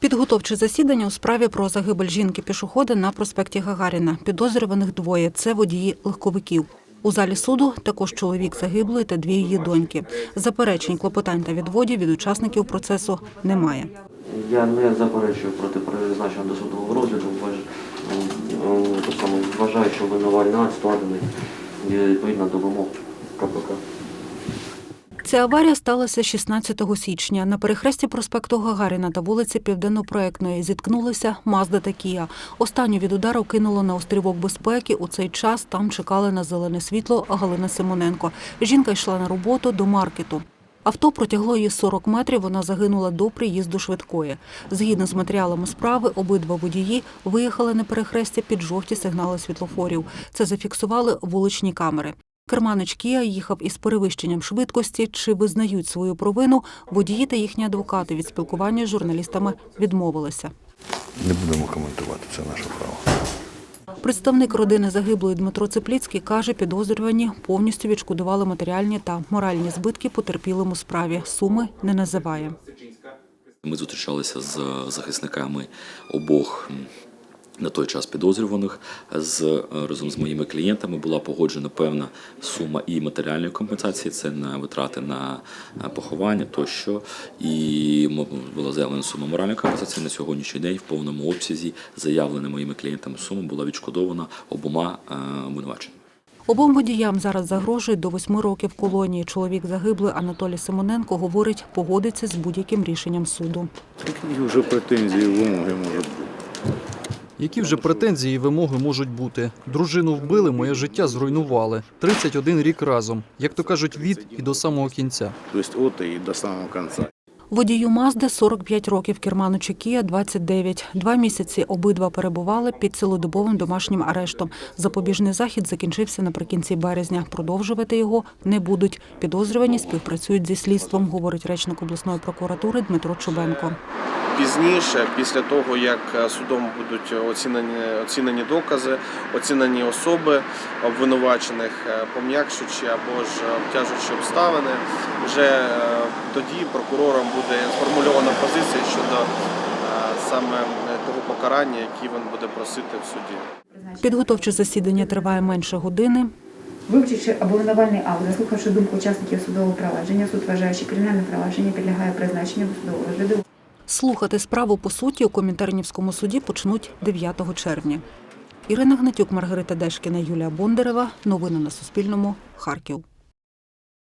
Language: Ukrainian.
Підготовче засідання у справі про загибель жінки-пішохода на проспекті Гагаріна. Підозрюваних двоє – це водії легковиків. У залі суду також чоловік загиблої та дві її доньки. Заперечень, клопотань та відводів від учасників процесу немає. Я не заперечую проти призначення розгляду. М, те саме, Вважаю, що винувальний акт складений відповідно до вимог КПК. Ця аварія сталася 16 січня. На перехресті проспекту Гагаріна та вулиці Південно-Проектної зіткнулися Мазда та Кія. Останню від удару кинуло на острівок безпеки. У цей час там чекали на зелене світло Галина Симоненко. Жінка йшла на роботу до маркету. Авто протягло її 40 метрів, вона загинула до приїзду швидкої. Згідно з матеріалами справи, обидва водії виїхали на перехрестя під жовті сигнали світлофорів. Це зафіксували вуличні камери. Керманич Кія їхав із перевищенням швидкості. Чи визнають свою провину? Водії та їхні адвокати від спілкування з журналістами відмовилися. Не будемо коментувати, це наше право. Представник родини загиблої Дмитро Цепліцький каже, підозрювані повністю відшкодували матеріальні та моральні збитки потерпілим у справі. Суми не називає. Ми зустрічалися з захисниками обох на той час підозрюваних. З е, разом з моїми клієнтами була погоджена певна сума і матеріальної компенсації. Це на витрати на е, поховання тощо. І була заявлена сума моральної компенсації на сьогоднішній день в повному обсязі. Заявлена моїми клієнтами сума була відшкодована обома е, обвинуваченими. Обом водіям зараз загрожує до восьми років колонії. Чоловік загиблий Анатолій Симоненко говорить, погодиться з будь-яким рішенням суду. Такі вже претензії, вимоги можуть бути. Які вже претензії і вимоги можуть бути? Дружину вбили, моє життя зруйнували. 31 рік разом, як то кажуть, від і до самого кінця. Тобто от і до самого кінця. Водію Мазди 45 років, керману Чекія 29. Два місяці обидва перебували під цілодобовим домашнім арештом. Запобіжний захід закінчився наприкінці березня. Продовжувати його не будуть. Підозрювані співпрацюють зі слідством, говорить речник обласної прокуратури Дмитро Чубенко. Пізніше, після того як е, судом будуть оцінені, оцінені докази, оцінені особи обвинувачених, е, пом'якшуючи або ж обтяжуючи обставини, вже е, тоді прокурором буде сформульована позиція щодо саме того покарання, яке він буде просити в суді. Підготовче засідання триває менше години. Вивчивши обвинувальний акт, заслухавши думку учасників судового провадження, суд вважає, що кримінальне провадження підлягає призначенню до судового розгляду Слухати справу по суті у Комінтернівському суді почнуть 9 червня. Ірина Гнатюк, Маргарита Дешкіна, Юлія Бондарева. Новини на Суспільному. Харків.